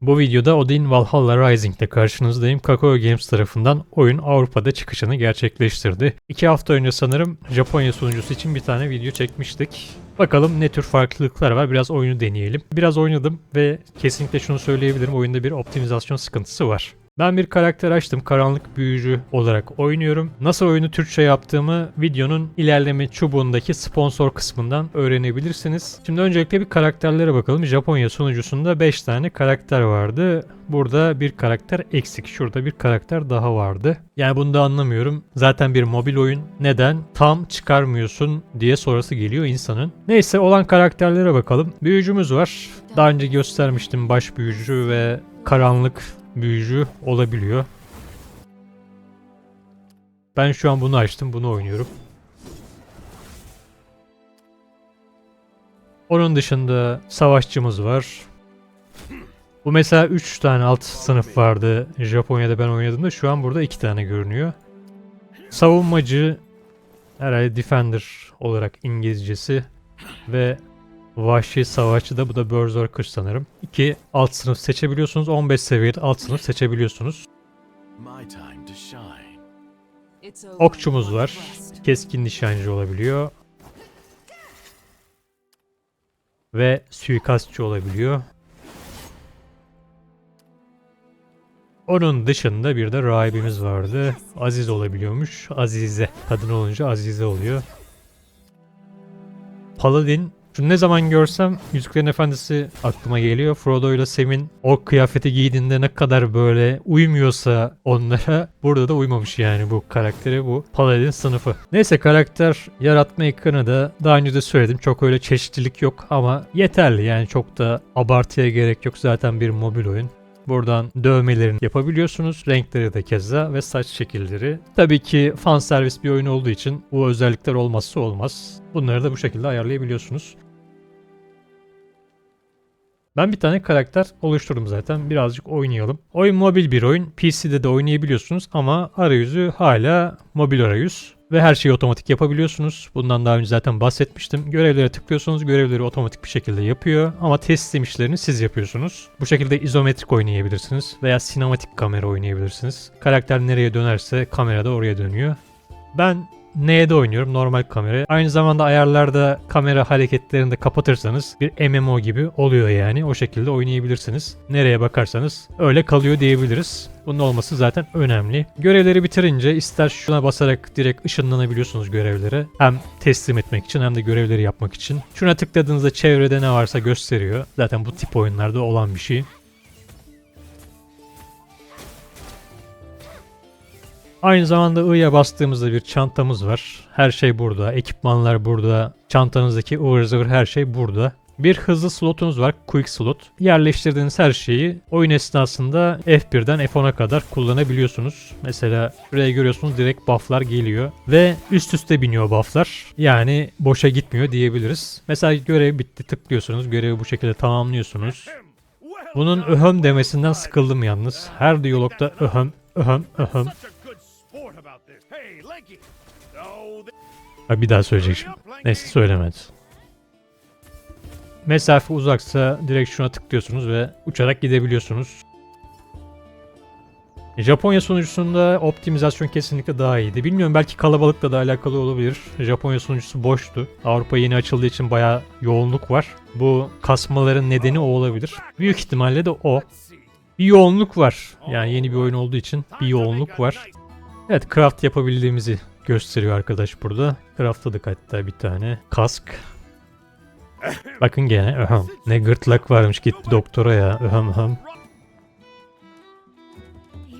Bu videoda Odin Valhalla Rising'de karşınızdayım. Kakao Games tarafından oyun Avrupa'da çıkışını gerçekleştirdi. İki hafta önce sanırım Japonya sunucusu için bir tane video çekmiştik. Bakalım ne tür farklılıklar var biraz oyunu deneyelim. Biraz oynadım ve kesinlikle şunu söyleyebilirim oyunda bir optimizasyon sıkıntısı var. Ben bir karakter açtım. Karanlık büyücü olarak oynuyorum. Nasıl oyunu Türkçe yaptığımı videonun ilerleme çubuğundaki sponsor kısmından öğrenebilirsiniz. Şimdi öncelikle bir karakterlere bakalım. Japonya sunucusunda 5 tane karakter vardı. Burada bir karakter eksik. Şurada bir karakter daha vardı. Yani bunu da anlamıyorum. Zaten bir mobil oyun. Neden tam çıkarmıyorsun diye sonrası geliyor insanın. Neyse olan karakterlere bakalım. Büyücümüz var. Daha önce göstermiştim baş büyücü ve karanlık büyücü olabiliyor. Ben şu an bunu açtım. Bunu oynuyorum. Onun dışında savaşçımız var. Bu mesela 3 tane alt sınıf vardı Japonya'da ben oynadığımda. Şu an burada 2 tane görünüyor. Savunmacı herhalde Defender olarak İngilizcesi ve Vahşi Savaşçı da bu da Berserker sanırım. İki alt sınıf seçebiliyorsunuz. 15 seviyede alt sınıf seçebiliyorsunuz. Okçumuz var. Keskin nişancı olabiliyor. Ve suikastçı olabiliyor. Onun dışında bir de rahibimiz vardı. Aziz olabiliyormuş. Azize. Kadın olunca Azize oluyor. Paladin. Şunu ne zaman görsem Yüzüklerin Efendisi aklıma geliyor. Frodo ile Sam'in o kıyafeti giydiğinde ne kadar böyle uymuyorsa onlara burada da uymamış yani bu karakteri bu Paladin sınıfı. Neyse karakter yaratma ekranı da daha önce de söyledim çok öyle çeşitlilik yok ama yeterli yani çok da abartıya gerek yok zaten bir mobil oyun. Buradan dövmelerini yapabiliyorsunuz. Renkleri de keza ve saç şekilleri. Tabii ki fan servis bir oyun olduğu için bu özellikler olmazsa olmaz. Bunları da bu şekilde ayarlayabiliyorsunuz. Ben bir tane karakter oluşturdum zaten. Birazcık oynayalım. Oyun mobil bir oyun. PC'de de oynayabiliyorsunuz ama arayüzü hala mobil arayüz. Ve her şeyi otomatik yapabiliyorsunuz. Bundan daha önce zaten bahsetmiştim. Görevlere tıklıyorsunuz. Görevleri otomatik bir şekilde yapıyor. Ama teslim işlerini siz yapıyorsunuz. Bu şekilde izometrik oynayabilirsiniz. Veya sinematik kamera oynayabilirsiniz. Karakter nereye dönerse kamera da oraya dönüyor. Ben neye de oynuyorum normal kamera. Aynı zamanda ayarlarda kamera hareketlerini de kapatırsanız bir MMO gibi oluyor yani. O şekilde oynayabilirsiniz. Nereye bakarsanız öyle kalıyor diyebiliriz. Bunun olması zaten önemli. Görevleri bitirince ister şuna basarak direkt ışınlanabiliyorsunuz görevlere. Hem teslim etmek için hem de görevleri yapmak için. Şuna tıkladığınızda çevrede ne varsa gösteriyor. Zaten bu tip oyunlarda olan bir şey. Aynı zamanda I'ya bastığımızda bir çantamız var. Her şey burada. Ekipmanlar burada. Çantanızdaki ıvır zıvır her şey burada. Bir hızlı slotunuz var. Quick slot. Yerleştirdiğiniz her şeyi oyun esnasında F1'den F10'a kadar kullanabiliyorsunuz. Mesela şuraya görüyorsunuz direkt bufflar geliyor. Ve üst üste biniyor bufflar. Yani boşa gitmiyor diyebiliriz. Mesela görev bitti tıklıyorsunuz. Görevi bu şekilde tamamlıyorsunuz. Bunun öhöm demesinden sıkıldım yalnız. Her diyalogda öhöm, öhöm, öhöm. Ha, bir daha söyleyecek şimdi. Neyse söylemedi. Mesafe uzaksa direkt şuna tıklıyorsunuz ve uçarak gidebiliyorsunuz. Japonya sunucusunda optimizasyon kesinlikle daha iyiydi. Bilmiyorum belki kalabalıkla da alakalı olabilir. Japonya sunucusu boştu. Avrupa yeni açıldığı için bayağı yoğunluk var. Bu kasmaların nedeni o olabilir. Büyük ihtimalle de o. Bir yoğunluk var. Yani yeni bir oyun olduğu için bir yoğunluk var. Evet craft yapabildiğimizi gösteriyor arkadaş burada. Craftladık hatta bir tane. Kask. Bakın gene öhüm. Ne gırtlak varmış gitti doktora ya. Öhüm öhüm.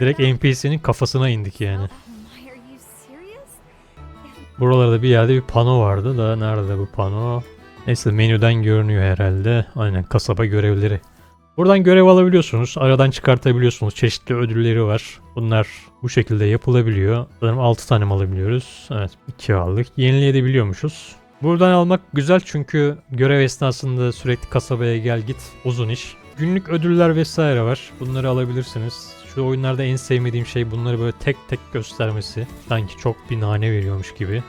Direkt NPC'nin kafasına indik yani. Buralarda bir yerde bir pano vardı da nerede bu pano? Neyse menüden görünüyor herhalde. Aynen kasaba görevleri. Buradan görev alabiliyorsunuz. Aradan çıkartabiliyorsunuz. Çeşitli ödülleri var. Bunlar bu şekilde yapılabiliyor. Sanırım 6 tane alabiliyoruz? Evet 2 aldık. Yenileyebiliyormuşuz. Buradan almak güzel çünkü görev esnasında sürekli kasabaya gel git uzun iş. Günlük ödüller vesaire var. Bunları alabilirsiniz. Şu oyunlarda en sevmediğim şey bunları böyle tek tek göstermesi. Sanki çok bir nane veriyormuş gibi.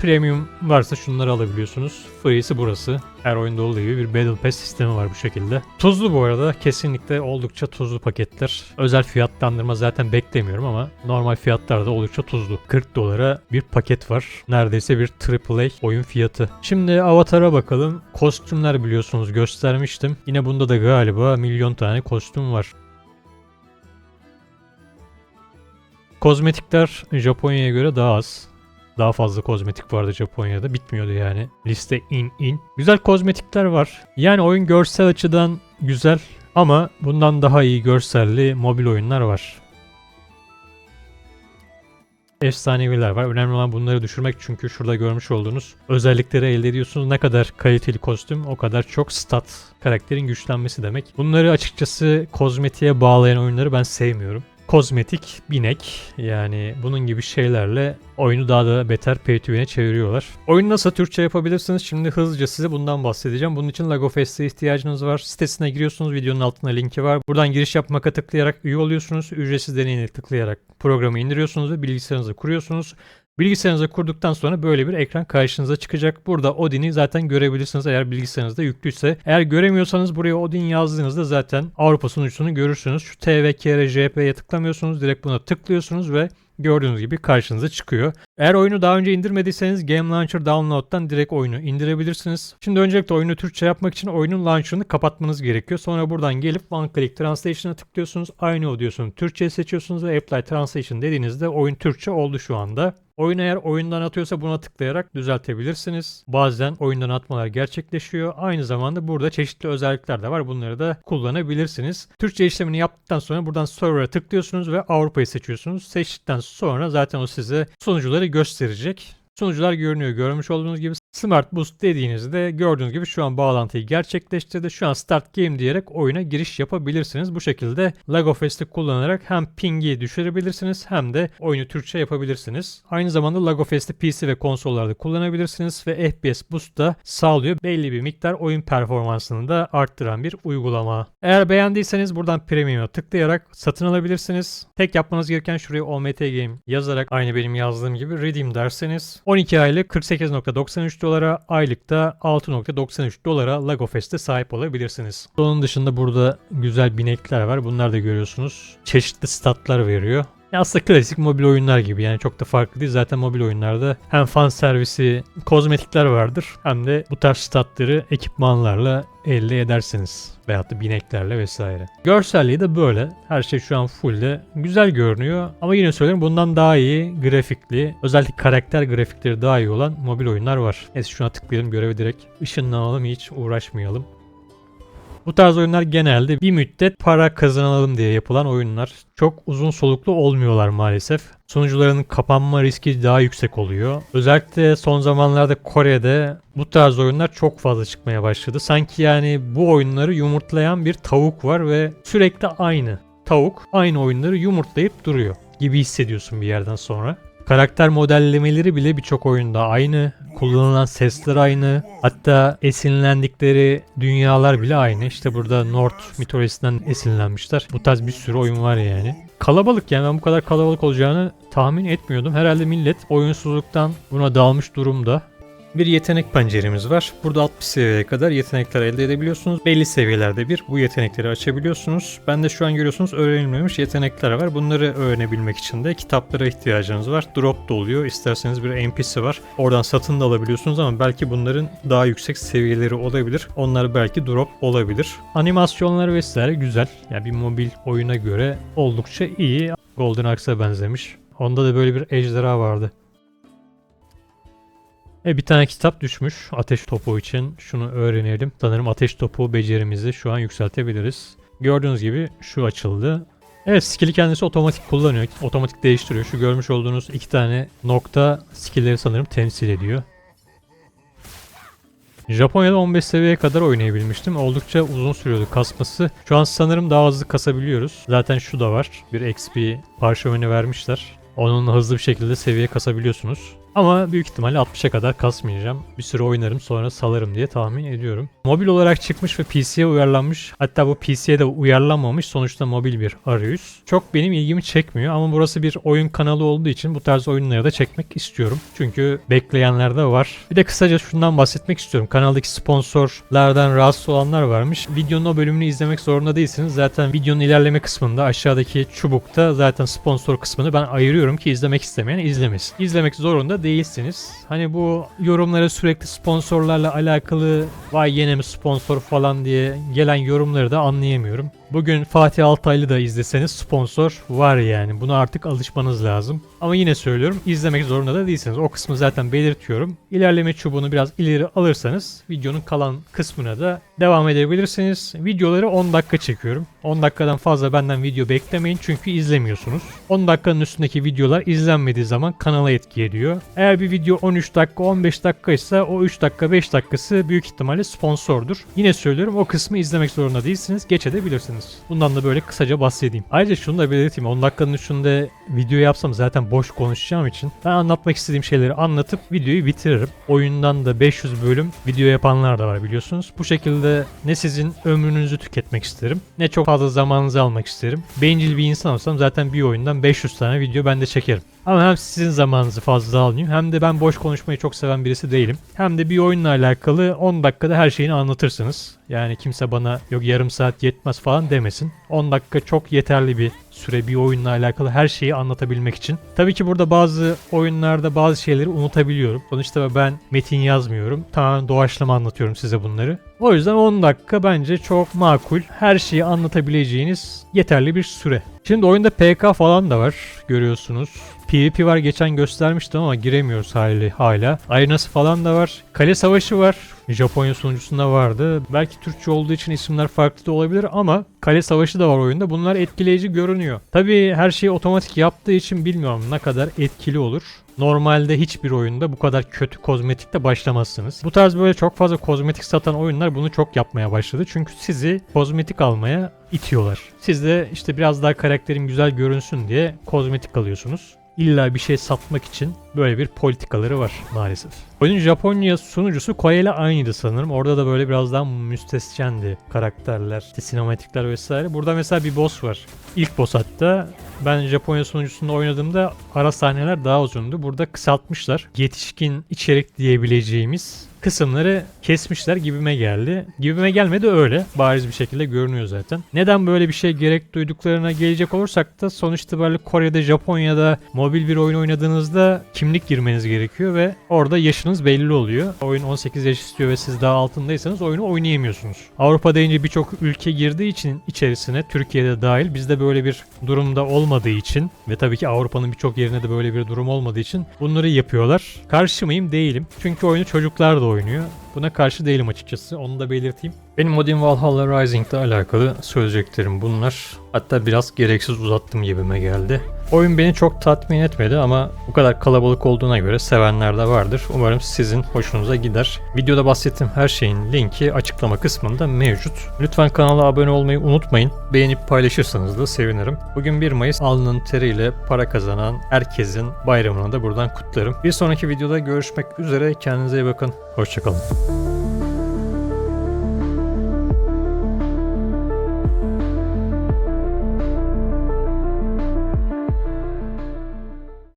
Premium varsa şunları alabiliyorsunuz. Free'si burası. Her oyunda olduğu gibi bir Battle Pass sistemi var bu şekilde. Tuzlu bu arada. Kesinlikle oldukça tuzlu paketler. Özel fiyatlandırma zaten beklemiyorum ama normal fiyatlar da oldukça tuzlu. 40 dolara bir paket var. Neredeyse bir AAA oyun fiyatı. Şimdi Avatar'a bakalım. Kostümler biliyorsunuz göstermiştim. Yine bunda da galiba milyon tane kostüm var. Kozmetikler Japonya'ya göre daha az. Daha fazla kozmetik vardı Japonya'da. Bitmiyordu yani. Liste in in. Güzel kozmetikler var. Yani oyun görsel açıdan güzel ama bundan daha iyi görselli mobil oyunlar var. Efsaneviler var. Önemli olan bunları düşürmek çünkü şurada görmüş olduğunuz özellikleri elde ediyorsunuz. Ne kadar kaliteli kostüm o kadar çok stat. Karakterin güçlenmesi demek. Bunları açıkçası kozmetiğe bağlayan oyunları ben sevmiyorum kozmetik, binek yani bunun gibi şeylerle oyunu daha da beter pay to win'e çeviriyorlar. Oyunu nasıl Türkçe yapabilirsiniz? Şimdi hızlıca size bundan bahsedeceğim. Bunun için Lagofest'e ihtiyacınız var. Sitesine giriyorsunuz. Videonun altında linki var. Buradan giriş yapmaka tıklayarak üye oluyorsunuz. Ücretsiz deneyini tıklayarak programı indiriyorsunuz ve bilgisayarınızı kuruyorsunuz. Bilgisayarınıza kurduktan sonra böyle bir ekran karşınıza çıkacak. Burada Odin'i zaten görebilirsiniz eğer bilgisayarınızda yüklüyse. Eğer göremiyorsanız buraya Odin yazdığınızda zaten Avrupa sunucusunu görürsünüz. Şu TVKRJP'ye tıklamıyorsunuz. Direkt buna tıklıyorsunuz ve gördüğünüz gibi karşınıza çıkıyor. Eğer oyunu daha önce indirmediyseniz Game Launcher Download'dan direkt oyunu indirebilirsiniz. Şimdi öncelikle oyunu Türkçe yapmak için oyunun launcher'ını kapatmanız gerekiyor. Sonra buradan gelip One Click Translation'a tıklıyorsunuz. Aynı o diyorsunuz. Türkçe seçiyorsunuz ve Apply Translation dediğinizde oyun Türkçe oldu şu anda. Oyun eğer oyundan atıyorsa buna tıklayarak düzeltebilirsiniz. Bazen oyundan atmalar gerçekleşiyor. Aynı zamanda burada çeşitli özellikler de var. Bunları da kullanabilirsiniz. Türkçe işlemini yaptıktan sonra buradan Server'a tıklıyorsunuz ve Avrupa'yı seçiyorsunuz. Seçtikten sonra zaten o size sunucuları gösterecek. Sunucular görünüyor. Görmüş olduğunuz gibi Smart Boost dediğinizde gördüğünüz gibi şu an bağlantıyı gerçekleştirdi. Şu an Start Game diyerek oyuna giriş yapabilirsiniz. Bu şekilde Lagofest'i kullanarak hem ping'i düşürebilirsiniz hem de oyunu Türkçe yapabilirsiniz. Aynı zamanda Lagofest'i PC ve konsollarda kullanabilirsiniz ve FPS Boost da sağlıyor. Belli bir miktar oyun performansını da arttıran bir uygulama. Eğer beğendiyseniz buradan Premium'a tıklayarak satın alabilirsiniz. Tek yapmanız gereken şuraya OMT Game yazarak aynı benim yazdığım gibi Redeem derseniz 12 aylık 48.93 dolara, aylıkta 6.93 dolara Lagofest'e sahip olabilirsiniz. Onun dışında burada güzel binekler var. Bunlar da görüyorsunuz. Çeşitli statlar veriyor. Aslında klasik mobil oyunlar gibi yani çok da farklı değil. Zaten mobil oyunlarda hem fan servisi, kozmetikler vardır hem de bu tarz statları ekipmanlarla elde edersiniz. Veyahut da bineklerle vesaire. Görselliği de böyle. Her şey şu an full de güzel görünüyor. Ama yine söylüyorum bundan daha iyi grafikli, özellikle karakter grafikleri daha iyi olan mobil oyunlar var. Neyse şuna tıklayalım görevi direkt ışınlanalım hiç uğraşmayalım. Bu tarz oyunlar genelde bir müddet para kazanalım diye yapılan oyunlar. Çok uzun soluklu olmuyorlar maalesef. Sunucuların kapanma riski daha yüksek oluyor. Özellikle son zamanlarda Kore'de bu tarz oyunlar çok fazla çıkmaya başladı. Sanki yani bu oyunları yumurtlayan bir tavuk var ve sürekli aynı tavuk aynı oyunları yumurtlayıp duruyor gibi hissediyorsun bir yerden sonra. Karakter modellemeleri bile birçok oyunda aynı. Kullanılan sesler aynı. Hatta esinlendikleri dünyalar bile aynı. İşte burada North mitolojisinden esinlenmişler. Bu tarz bir sürü oyun var yani. Kalabalık yani ben bu kadar kalabalık olacağını tahmin etmiyordum. Herhalde millet oyunsuzluktan buna dalmış durumda. Bir yetenek penceremiz var. Burada 60 seviyeye kadar yetenekler elde edebiliyorsunuz. Belli seviyelerde bir bu yetenekleri açabiliyorsunuz. Ben de şu an görüyorsunuz öğrenilmemiş yetenekler var. Bunları öğrenebilmek için de kitaplara ihtiyacınız var. Drop da oluyor. İsterseniz bir NPC var. Oradan satın da alabiliyorsunuz ama belki bunların daha yüksek seviyeleri olabilir. Onlar belki drop olabilir. Animasyonlar vesaire güzel. Yani bir mobil oyuna göre oldukça iyi. Golden Axe'a benzemiş. Onda da böyle bir ejderha vardı. E bir tane kitap düşmüş ateş topu için. Şunu öğrenelim. Sanırım ateş topu becerimizi şu an yükseltebiliriz. Gördüğünüz gibi şu açıldı. Evet skill'i kendisi otomatik kullanıyor. Otomatik değiştiriyor. Şu görmüş olduğunuz iki tane nokta skill'leri sanırım temsil ediyor. Japonya'da 15 seviyeye kadar oynayabilmiştim. Oldukça uzun sürüyordu kasması. Şu an sanırım daha hızlı kasabiliyoruz. Zaten şu da var. Bir XP parşömeni vermişler. Onunla hızlı bir şekilde seviye kasabiliyorsunuz. Ama büyük ihtimalle 60'a kadar kasmayacağım. Bir süre oynarım sonra salarım diye tahmin ediyorum. Mobil olarak çıkmış ve PC'ye uyarlanmış. Hatta bu PC'ye de uyarlanmamış. Sonuçta mobil bir arayüz. Çok benim ilgimi çekmiyor ama burası bir oyun kanalı olduğu için bu tarz oyunları da çekmek istiyorum. Çünkü bekleyenler de var. Bir de kısaca şundan bahsetmek istiyorum. Kanaldaki sponsorlardan rahatsız olanlar varmış. Videonun o bölümünü izlemek zorunda değilsiniz. Zaten videonun ilerleme kısmında aşağıdaki çubukta zaten sponsor kısmını ben ayırıyorum ki izlemek istemeyen izlemesin. İzlemek zorunda değilsiniz. Hani bu yorumlara sürekli sponsorlarla alakalı vay yine mi sponsor falan diye gelen yorumları da anlayamıyorum. Bugün Fatih Altaylı da izleseniz sponsor var yani. Buna artık alışmanız lazım. Ama yine söylüyorum izlemek zorunda da değilsiniz. O kısmı zaten belirtiyorum. İlerleme çubuğunu biraz ileri alırsanız videonun kalan kısmına da devam edebilirsiniz. Videoları 10 dakika çekiyorum. 10 dakikadan fazla benden video beklemeyin çünkü izlemiyorsunuz. 10 dakikanın üstündeki videolar izlenmediği zaman kanala etki ediyor. Eğer bir video 13 dakika 15 dakika ise o 3 dakika 5 dakikası büyük ihtimalle sponsordur. Yine söylüyorum o kısmı izlemek zorunda değilsiniz. Geçebilirsiniz. Bundan da böyle kısaca bahsedeyim. Ayrıca şunu da belirteyim. 10 dakikanın üstünde video yapsam zaten boş konuşacağım için ben anlatmak istediğim şeyleri anlatıp videoyu bitiririm. Oyundan da 500 bölüm video yapanlar da var biliyorsunuz. Bu şekilde ne sizin ömrünüzü tüketmek isterim ne çok fazla zamanınızı almak isterim. Bencil bir insan olsam zaten bir oyundan 500 tane video ben de çekerim. Ama hem sizin zamanınızı fazla almıyor hem de ben boş konuşmayı çok seven birisi değilim. Hem de bir oyunla alakalı 10 dakikada her şeyini anlatırsınız. Yani kimse bana yok yarım saat yetmez falan demesin. 10 dakika çok yeterli bir süre bir oyunla alakalı her şeyi anlatabilmek için. Tabii ki burada bazı oyunlarda bazı şeyleri unutabiliyorum. Sonuçta ben metin yazmıyorum. Tamamen doğaçlama anlatıyorum size bunları. O yüzden 10 dakika bence çok makul. Her şeyi anlatabileceğiniz yeterli bir süre. Şimdi oyunda PK falan da var görüyorsunuz. PvP var geçen göstermiştim ama giremiyoruz hali hala. Arenası falan da var. Kale savaşı var. Japonya sunucusunda vardı. Belki Türkçe olduğu için isimler farklı da olabilir ama kale savaşı da var oyunda. Bunlar etkileyici görünüyor. Tabii her şeyi otomatik yaptığı için bilmiyorum ne kadar etkili olur. Normalde hiçbir oyunda bu kadar kötü kozmetikle başlamazsınız. Bu tarz böyle çok fazla kozmetik satan oyunlar bunu çok yapmaya başladı. Çünkü sizi kozmetik almaya itiyorlar. Siz de işte biraz daha karakterim güzel görünsün diye kozmetik alıyorsunuz. İlla bir şey satmak için böyle bir politikaları var maalesef. Oyunun Japonya sunucusu ile aynıydı sanırım. Orada da böyle biraz daha müstescendi karakterler, işte sinematikler vesaire. Burada mesela bir boss var. İlk boss hatta ben Japonya sunucusunda oynadığımda ara sahneler daha uzundu. Burada kısaltmışlar. Yetişkin içerik diyebileceğimiz kısımları kesmişler gibime geldi. Gibime gelmedi öyle. Bariz bir şekilde görünüyor zaten. Neden böyle bir şey gerek duyduklarına gelecek olursak da sonuç itibariyle Kore'de, Japonya'da mobil bir oyun oynadığınızda kimlik girmeniz gerekiyor ve orada yaşınız belli oluyor. Oyun 18 yaş istiyor ve siz daha altındaysanız oyunu oynayamıyorsunuz. Avrupa deyince birçok ülke girdiği için içerisine Türkiye'de dahil bizde böyle bir durumda olmadığı için ve tabii ki Avrupa'nın birçok yerinde de böyle bir durum olmadığı için bunları yapıyorlar. Karşı mıyım? Değilim. Çünkü oyunu çocuklar da oynuyor. Buna karşı değilim açıkçası. Onu da belirteyim. Benim Modern Valhalla Rising ile alakalı söyleyeceklerim bunlar. Hatta biraz gereksiz uzattım gibime geldi. Oyun beni çok tatmin etmedi ama bu kadar kalabalık olduğuna göre sevenler de vardır. Umarım sizin hoşunuza gider. Videoda bahsettiğim her şeyin linki açıklama kısmında mevcut. Lütfen kanala abone olmayı unutmayın. Beğenip paylaşırsanız da sevinirim. Bugün 1 Mayıs alnının teriyle para kazanan herkesin bayramını da buradan kutlarım. Bir sonraki videoda görüşmek üzere. Kendinize iyi bakın. Hoşçakalın.